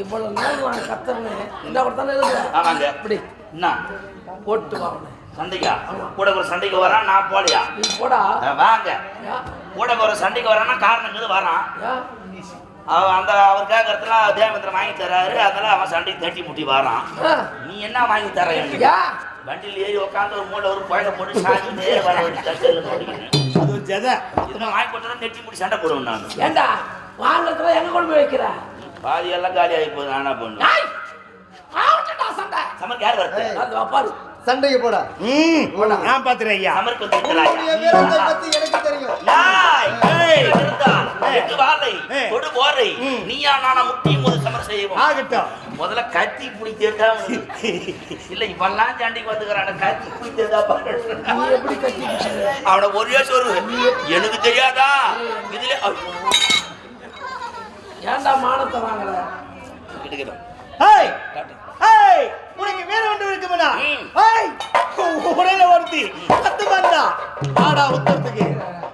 இவ்வளவு நாள் நான் கத்துறேன். இந்த தானே ஆமாங்க. இப்படி என்ன? போட்டு வாங்க சண்டைக்கா? கூட ஒரு சண்டைக்கு வரான் நான் போலையா? நீ போடா. வாங்க. கூட ஒரு சண்டைக்கு வரான்னா காரணங்கிறது வரான். யா. அவன் அந்த அவர் கேட்கறதுல தேவேந்திரன் வாங்கி தராரு. அதெல்லாம் அவன் சண்டைக்கு தட்டி முட்டி வரான். நீ என்ன வாங்கி தர. வண்டியில் ஏறி உட்காந்து ஒரு மூளை ஒரு குழந்தை போட்டு சாஞ்சிட்டே வர வேண்டிய அது ஒரு ஜதை. இதெல்லாம் வாங்கி கொடுத்தா நெட்டி முடி சண்டை போடுவேன் நான். ஏண்டா? வாங்குறதுல எங்க கொண்டு போய் வைக்கிற? பாதி எல்லாம் காலி ஆகி போகுது நானா பண்ணு. சண்டை. சமருக்கு யார் வருது அது பாரு. சண்டைக்கு போடா. ம் நான் பாத்துறேன் ஐயா. உன்னுடைய வீரத்தை பத்தி எனக்கு தெரியும். நாய், ஏய், இருந்தால், எட்டு வாளை, ஏய். தொடு போரை. நீயா நானா முட்டியும் ஒரு சமரம் செய்வோம். ஆகட்டும். முதல்ல கத்தி புடி தேர்ந்தா இல்ல இவெல்லாம் சண்டைக்கு வந்துக்கிறான. கத்தி புடி தேர்ந்தா பாரு. நீ எப்படி பிடிச்சது? அவன ஒரே சொரு எனக்கு தெரியாதா? இதுல ஏன்டா மானத்தை ஹேய்! ஹேய்! உனக்கு வேற ஒன்று. ஹேய்! உடனே ஒருத்தி. பத்து மண்டா வாடா உத்தரத்துக்கு.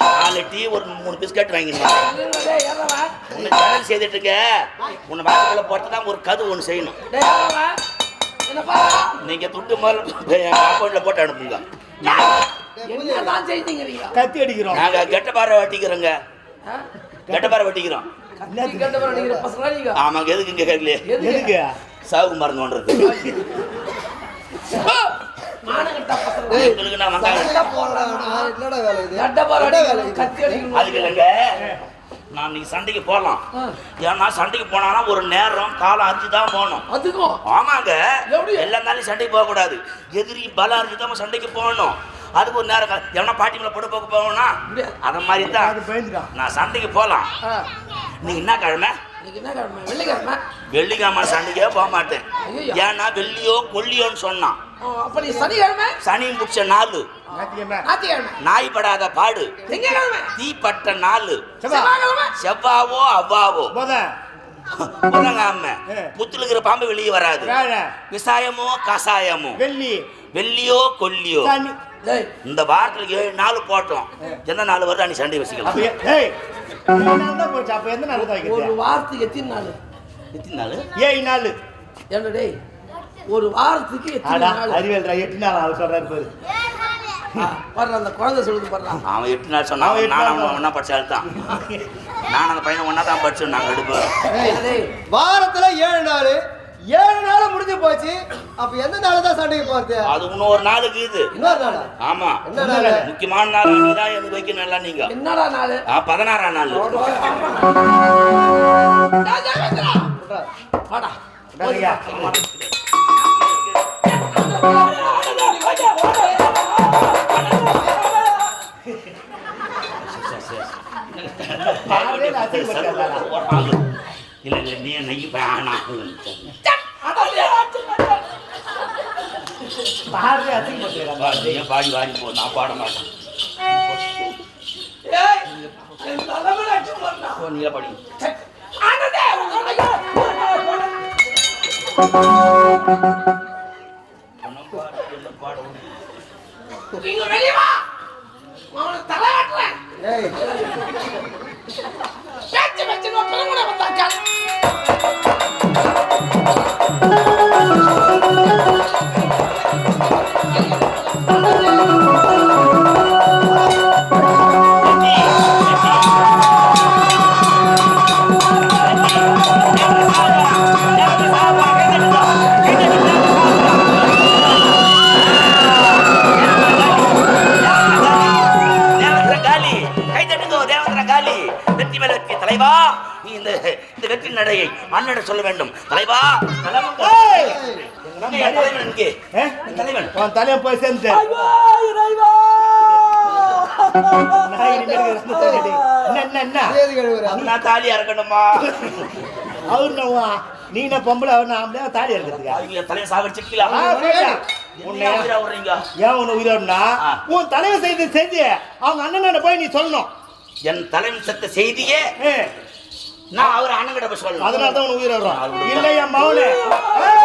நாலு டீ ஒரு மூணு பிஸ்கட் வாங்கிடுவாங்க இருங்க, டேய், யாரா வா? உன்னை சேனல் செய்துட்டு இருக்க உன்னை வாசல்ல போட்டு தான் ஒரு கது ஒன்று செய்யணும்? நீங்க துட்டு முதல்ல என் அக்கௌண்ட்ல போட்டு அனுப்புங்க? கத்தி அடிக்கிறோம் நாங்க கெட்ட பாறை வெட்டிக்கிறோங்க? கெட்ட பாறை வெட்டிக்கிறோம்? ஆமாங்க எதுக்கு இங்க கேட்கலையே எதுக்கு? சாகு மருந்து ஒன்றது ஆ! மானங்கெட்ட பசங்க. நான் போடுறாங்கடா. என்னடா வேலை இது வேலை? கத்தி அடிக்கணும். அதுக்கு இல்லைங்க நான் நீ சண்டைக்கு போகலாம். ஏன்னா சண்டைக்கு போனானா ஒரு நேரம் காலம் அஞ்சு தான் போகணும் அதுக்கும் ஆமாங்க எப்படி? எல்லா நாளையும் சண்டைக்கு போகக்கூடாது எதிரி பலம் அறிஞ்சு தான் சண்டைக்கு போகணும் அதுக்கு ஒரு நேரம் எவனா பாட்டி மேல பொண்ணு போக போகணும்னா. அத மாதிரி தான் நான் சண்டைக்கு போகலாம். நீங்க என்ன கிழமை இன்னைக்கு என்ன கிழமை? வெள்ளிக்கிழமை. வெள்ளிக்கிழமை சண்டைக்கே போக மாட்டேன். ஏன்னா வெள்ளியோ கொல்லியோன்னு சொன்னான். சனி முடிச்ச. ஞாயிற்றுக்கிழமை. நாய் படாத பாடு. தீப்பட்ட. செவ்வாய்க்கிழமை? செவ்வாவோ அவ்வாவோ. புதங்காம. புத்துல இருக்கிற பாம்பு வெளியே வராது. விசாயமோ கசாயமோ. வெள்ளி. வெள்ளியோ கொல்லியோ இந்த வாரத்துல ஏழு நாள் போட்டோம். எந்த நாள் வருது அன்னைக்கு சண்டை அப்ப வச்சுக்கலாம் நாள் நாள் ஒரு வாரத்துக்கு எத்தனை நாள்? எத்தனை நாள்? ஏழு நாள். ஏன்டா டேய் ஒரு வாரத்துக்கு எத்தனை நாள்? அறிவியல்ரா எட்டு நாள் அவர் சொல்றாரு பாரு. பாரு அந்த குழந்தை சொல்லுது பாரு அவன் எட்டு நாள் சொன்னான் அவன் நான் அவன் ஒன்னா படிச்சால் தான். நான் அந்த பையனை ஒன்னா தான் படிச்சோம் நாங்கள் எடுப்போம் டேய். வாரத்துல ஏழு நாள். ஏழு நாள் முடிஞ்சு போச்சு. அப்ப எந்த நாள் தான் சண்டைக்கு போறது? அது இன்னொரு நாளுக்கு இது. இன்னொரு நாளா? ஆமா. என்ன நாள்? முக்கியமான நாள் தான் எனக்கு வைக்கணும் எல்லாம் நீங்க. என்னடா நாள்? ஆ பதினாறாம் நாள். வாடா? இல்ல நீ வேணாம் பாடி வாடி போ நான் பாட மாட்டேன். நீயே பாடி. இங்க வெளிய வா! அவனை தலை வெட்டுறேன். ஏய். பேச்சு வச்சு நான் பிறகுட வந்தாக்கா தலைவா நீ இந்த இந்த வெற்றி நடையை அண்ணன் சொல்ல வேண்டும். தலைவா தலைவன்! இங்கே. தலைவன். தலைவன் போய் சேர்ந்து தாலியா இருக்கணுமா அவரு நீ என்ன பொம்பளை அவர் நான் தாலி இருக்கிறதுக்கா அவங்க தலையை போய்டா. உன்னை ஏன் உன்னை உயிரோடுனா. உன் தலைவன் செய்து செஞ்சு அவங்க அண்ணன் போய் நீ சொல்லணும்? என் தலைவன் செத்த செய்தியே நான் அவர் அண்ணங்கிட்ட போய் சொல்லணும். அதனால தான் உனக்கு உயிரோடுறோம் இல்லை என் மவுனே ஏய்!